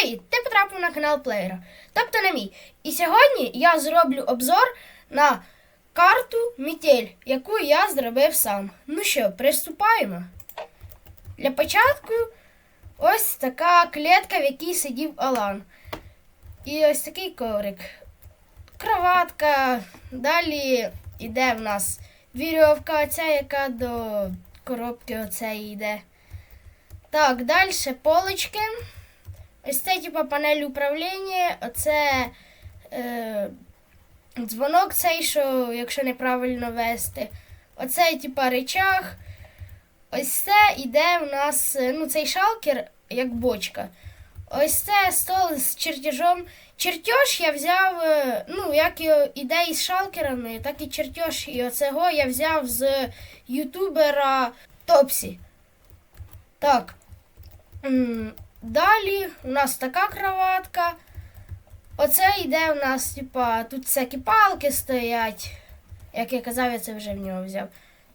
Привіт! Ти потрапив на канал Плеєра, тобто на мій. І сьогодні я зроблю обзор на карту Мітель, яку я зробив сам. Ну що, приступаємо. Для початку ось така клітка, в якій сидів Алан. І ось такий коврик. Кроватка. Далі йде в нас вірьовка, оця, яка до коробки оцеї йде. Так, далі полочки. Ось типа, панель управління, оце е, дзвонок цей, що якщо неправильно вести. Оце, типа, речах. Ось це іде в нас, е, ну, цей шалкер, як бочка. Ось це стол з чертежом. Чертеж я взяв, е, ну, як іде із шалкерами, так і чертеж. І оцього я взяв з ютубера Топсі. Так. Далі у нас така кроватка. Оце йде у нас, типа, тут всякі палки стоять. Як я казав, я це вже в нього взяв.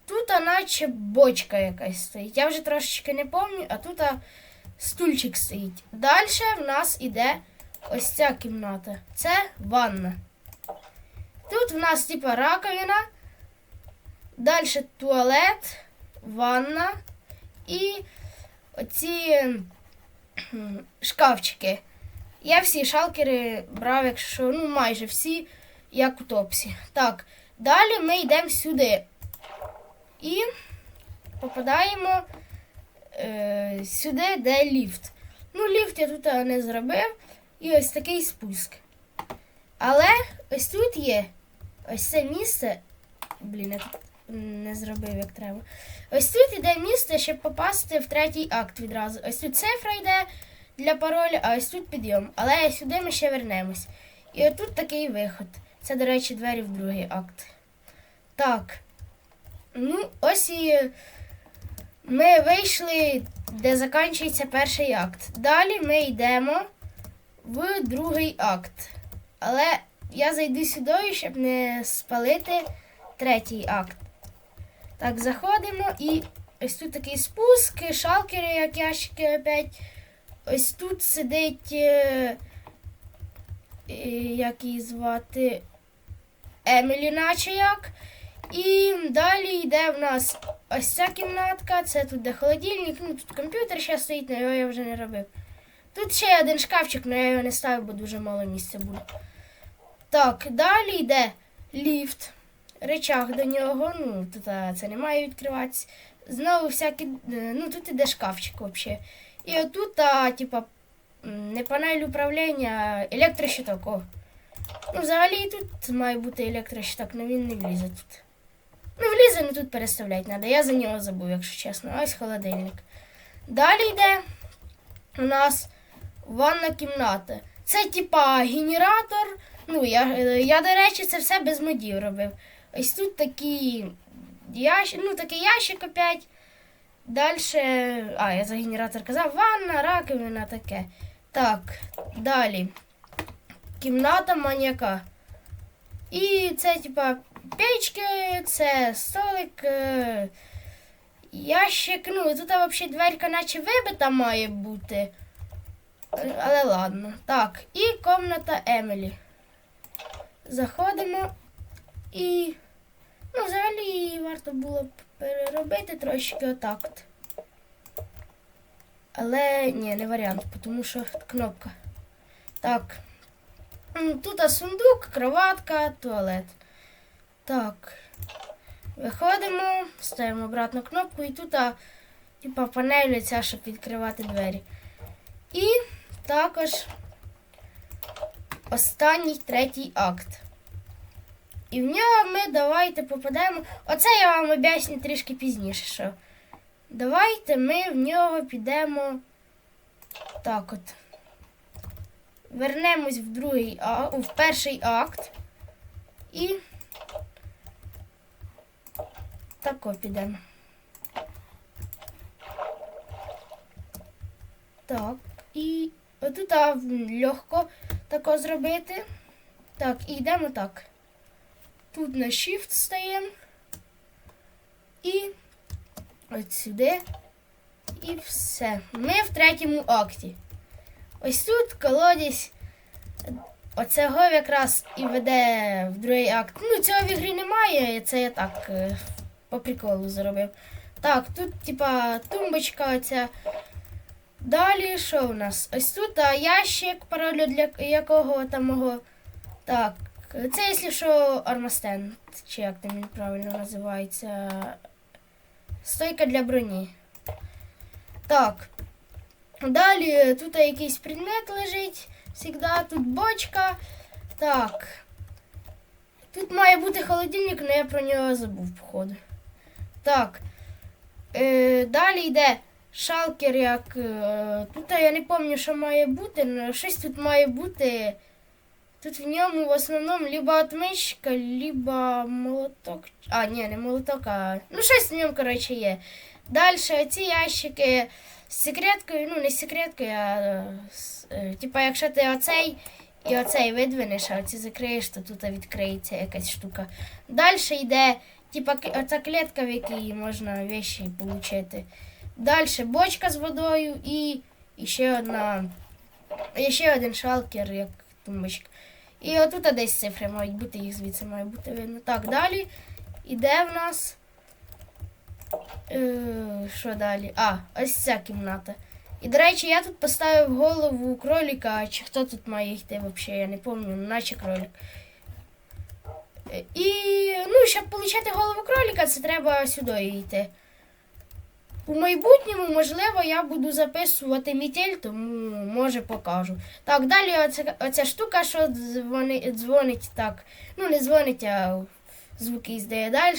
Тут, наче бочка якась стоїть. Я вже трошечки не пам'ятаю, а тут стульчик стоїть. Далі в нас іде ось ця кімната. Це ванна. Тут в нас, типа, раковина. Далі туалет, ванна і оці шкафчики. Я всі шалкери брав, якщо ну майже всі, як у топсі. Так, далі ми йдемо сюди. І попадаємо е, сюди, де ліфт. Ну, ліфт я тут не зробив. І ось такий спуск. Але ось тут є ось це місце. Блін, я тут не зробив як треба. Ось тут іде місце, щоб попасти в третій акт відразу. Ось тут цифра йде для паролю, а ось тут підйом. Але сюди ми ще вернемось. І отут такий виход. Це, до речі, двері в другий акт. Так. Ну, ось і ми вийшли, де закінчується перший акт. Далі ми йдемо в другий акт. Але я зайду сюди, щоб не спалити третій акт. Так, заходимо і ось тут такий спуск, шалкери, як ящики опять. Ось тут сидить, е, е, як її звати, Емілі, наче як. І далі йде в нас ось ця кімнатка, це тут де холодильник, ну тут комп'ютер ще стоїть, але його я вже не робив. Тут ще один шкафчик, але я його не ставив, бо дуже мало місця буде. Так, далі йде ліфт, речах до нього, ну тут це не має відкриватися. Знову всякі, е, ну тут іде шкафчик взагалі. І отут, а, типа, не панель управління, електрощиток. О. Ну, взагалі тут має бути електрощиток, але він не влізе тут. Ну, влізе, але тут переставляти треба. Я за нього забув, якщо чесно. Ось холодильник. Далі йде у нас ванна кімната. Це типа генератор. Ну, я, е, я, до речі, це все без модів робив. Ось тут такі ящик, ну, такий ящик опять. Далі. А, я за генератор казав, ванна, раковина таке. Так, далі. Кімната маньяка. І це, типа, печки, це столик, е, ящик. Ну, тут взагалі дверка наче вибита має бути. Але ладно. Так, і комната Емілі. Заходимо і. Ну, взагалі варто було б переробити трошки отак. от. Але ні, не варіант, тому що кнопка. Так. Тут сундук, кроватка, туалет. Так. Виходимо, ставимо обратно кнопку і тут, типа, панель ця, щоб відкривати двері. І також останній третій акт. І в нього ми давайте попадемо. Оце я вам об'ясню трішки пізніше. що. Давайте ми в нього підемо так от. Вернемось в другий а, в перший акт. І тако підемо. Так, і отут легко тако зробити. Так, і йдемо так. Тут на Shift стаємо. І от сюди. І все. Ми в третьому акті. ось тут колодязь. Оцього якраз і веде в другий акт. Ну, цього в ігрі немає, це я так е, по приколу зробив. Так, тут, типа, тумбочка оця. Далі що у нас? Ось тут а, ящик, паролю для якого там мого. Так, це, якщо що, армастен, чи як там він правильно називається. Стойка для броні. Так. Далі тут якийсь предмет лежить. Всегда тут бочка. Так. Тут має бути холодильник, але я про нього забув, походу. Так. Е, далі йде шалкер, як. Е, тут я не пам'ятаю, що має бути, але щось тут має бути. Тут в ньому в основному либо отмичка, либо молоток. А, ні, не молоток, а. Ну, щось в ньому, коротше, є. Далі ці ящики з секреткою, ну не з секреткою, а е, е, типа, якщо ти оцей і оцей видвинеш, а оці закриєш, то тут відкриється якась штука. Далі йде, типа, оця клітка, в якій можна вещі отримати. Далі бочка з водою і, ще одна. Ще один шалкер, як тумбочка. І отут десь цифри мають бути, їх звідси має бути видно. Так, далі іде в нас. Е, що далі? А, ось ця кімната. І, до речі, я тут поставив голову кролика, чи хто тут має йти взагалі, я не пам'ятаю, ну, наче кролик. Е, І, ну, щоб отримати голову кролика, це треба сюди йти. У майбутньому, можливо, я буду записувати мітель, тому може покажу. Так, далі оця, оця штука, що дзвонить, дзвонить так. Ну, не дзвонить, а звуки здає. Далі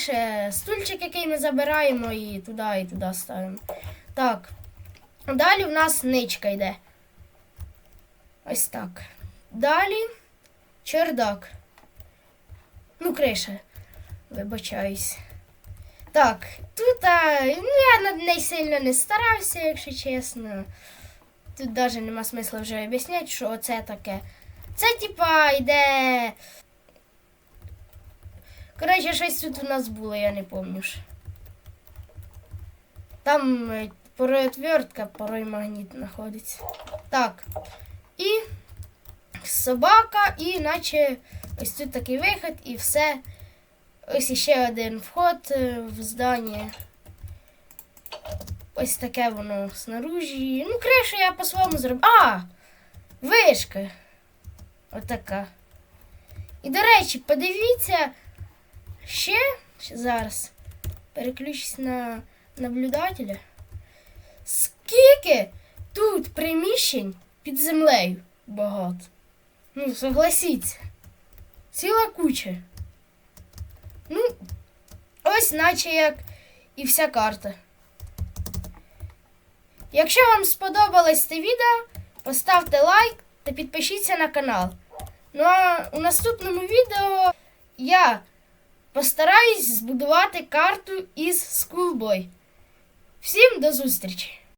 стульчик, який ми забираємо, і туди, і туди ставимо. Так. Далі в нас ничка йде. Ось так. Далі чердак. Ну, криша. Вибачаюсь. Так, тут а, ну, я над нею сильно не старався, якщо чесно. Тут навіть нема смисла вже об'ясняти, що це таке. Це, типа, йде. Коротше, щось тут у нас було, я не пам'ятаю. Там е, порой отвертка, порой магніт знаходиться. Так. І собака, і наче ось тут такий вихід, і все. Ось іще один вход е, в здання. Ось таке воно снаружі. Ну, кришу я по-своєму зробив. А! Вишка. Отака. І, до речі, подивіться ще ще зараз. Переключусь на наблюдателя. Скільки тут приміщень під землею багато. Ну, согласіться. Ціла куча. Ну, ось наче як і вся карта. Якщо вам сподобалось це відео, поставте лайк та підпишіться на канал. Ну а у наступному відео я постараюсь збудувати карту із Schoolboy. Всім до зустрічі!